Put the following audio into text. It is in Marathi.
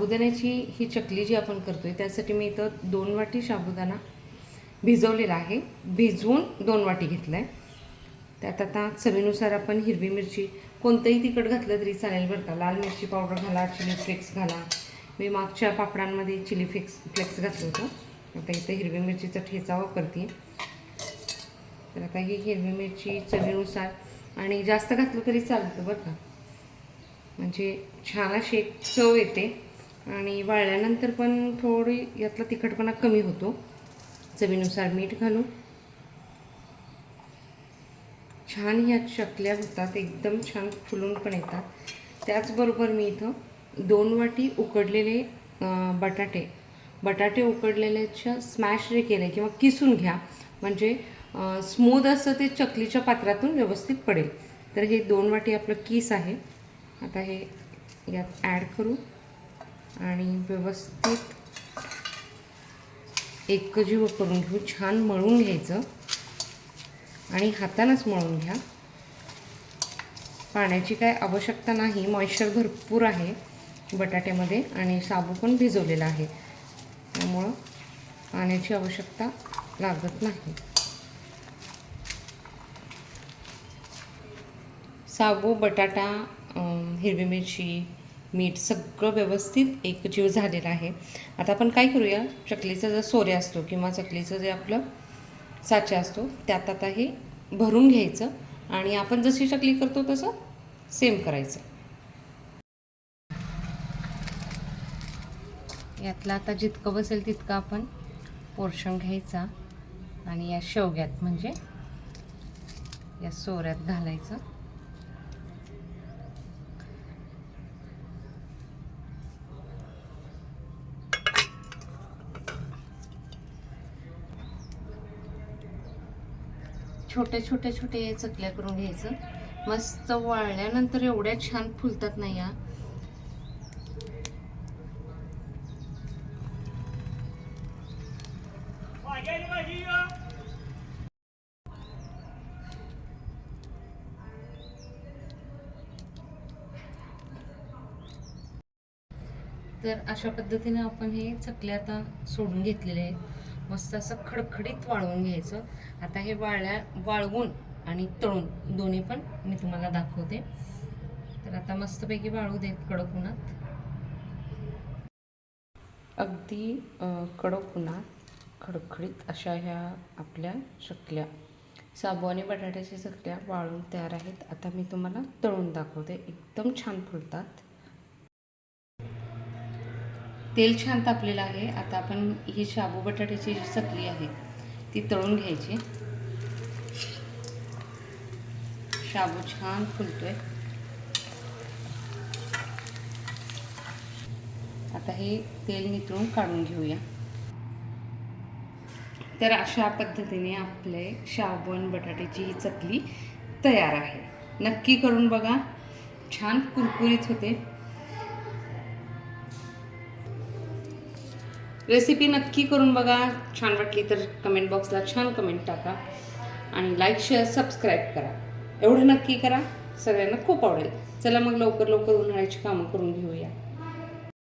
साबुदाण्याची ही चकली जी आपण करतो आहे त्यासाठी मी इथं दोन वाटी साबुदाणा भिजवलेला आहे. भिजवून दोन वाटी घेतला आहे त्यात आता चवीनुसार आपण हिरवी मिरची कोणतंही तिखट घातलं तरी चालेल बरं का. लाल मिरची पावडर घाला चिली फ्लेक्स घाला. मी मागच्या पापडांमध्ये चिली फ्लेक्स फ्लेक्स घातलं होतं. आता इथं हिरवी मिरचीचा ठेचा वापरते तर आता ही हिरवी मिरची चवीनुसार आणि जास्त घातलं तरी चालतं बरं का. म्हणजे छान अशी एक चव येते. आणि वाळल्यानंतर पण थोडी यातला तिखटपणा कमी होतो. चवीनुसार मीठ घालू छान ह्या चकल्या होतात एकदम छान फुलून पण येतात. त्याचबरोबर मी इथं दोन वाटी उकडलेले बटाटे. बटाटे उकडलेल्याच्या स्मॅश जे केले किंवा किसून घ्या म्हणजे स्मूद असं ते चकलीच्या पात्रातून व्यवस्थित पडेल. तर हे दोन वाटी आपलं किस आहे. आता हे यात ॲड करू. आणि व्यवस्थित एकजीव करून घेऊ. छान मळून घ्यायचं. आणि हातानंच मळून घ्या. पाण्याची काय आवश्यकता नाही. मॉइश्चर भरपूर आहे बटाट्यामध्ये आणि साबू पण भिजवलेला आहे. त्यामुळं पाण्याची आवश्यकता लागत नाही. साबू बटाटा हिरवी मिरची मीठ सगळं व्यवस्थित एकजीव झालेलं आहे. आता आपण काय करूया? चकलीचा जो सोऱ्या असतो किंवा चकलीचं जे आपलं साचा असतो त्यात आता हे भरून घ्यायचं आणि आपण जशी चकली करतो तसं सेम करायचं. यातलं आता जितकं बसेल तितकं आपण पोर्शन घ्यायचा आणि या शेवग्यात म्हणजे या सोऱ्यात घालायचं. छोट्या छोट्या छोट्या चकल्या करून घ्यायचं. मस्त वाळल्यानंतर एवढ्या छान फुलतात ना या. तर अशा पद्धतीने आपण हे चकल्या आता सोडून घेतलेले आहेत. मस्त असं खडखडीत वाळवून घ्यायचं. आता हे वाळल्या वाळवून आणि तळून दोन्ही पण मी तुम्हाला दाखवते. तर आता मस्तपैकी वाळू देत कडक उन्हात. अगदी कडक उन्हात खडखडीत अशा ह्या आपल्या चकल्या साबू आणि बटाट्याच्या चकल्या वाळून तयार आहेत. आता मी तुम्हाला तळून दाखवते. एकदम छान फुलतात. तेल छान तापलेलं आहे. आता आपण ही शाबू बटाट्याची जी चकली आहे ती तळून घ्यायची. शाबू छान फुलतोय. आता हे तेल नितळून काढून घेऊया. तर अशा पद्धतीने आपले शाबून बटाट्याची ही चकली तयार आहे. नक्की करून बघा. छान कुरकुरीत होते. रेसिपी नक्की करून बघा. छान वाटली तर कमेंट बॉक्सला छान कमेंट टाका. आणि लाईक शेअर सबस्क्राईब करा. एवढं नक्की करा. सगळ्यांना खूप आवडेल. चला मग लवकर लवकर उन्हाळ्याची कामं करून घेऊया.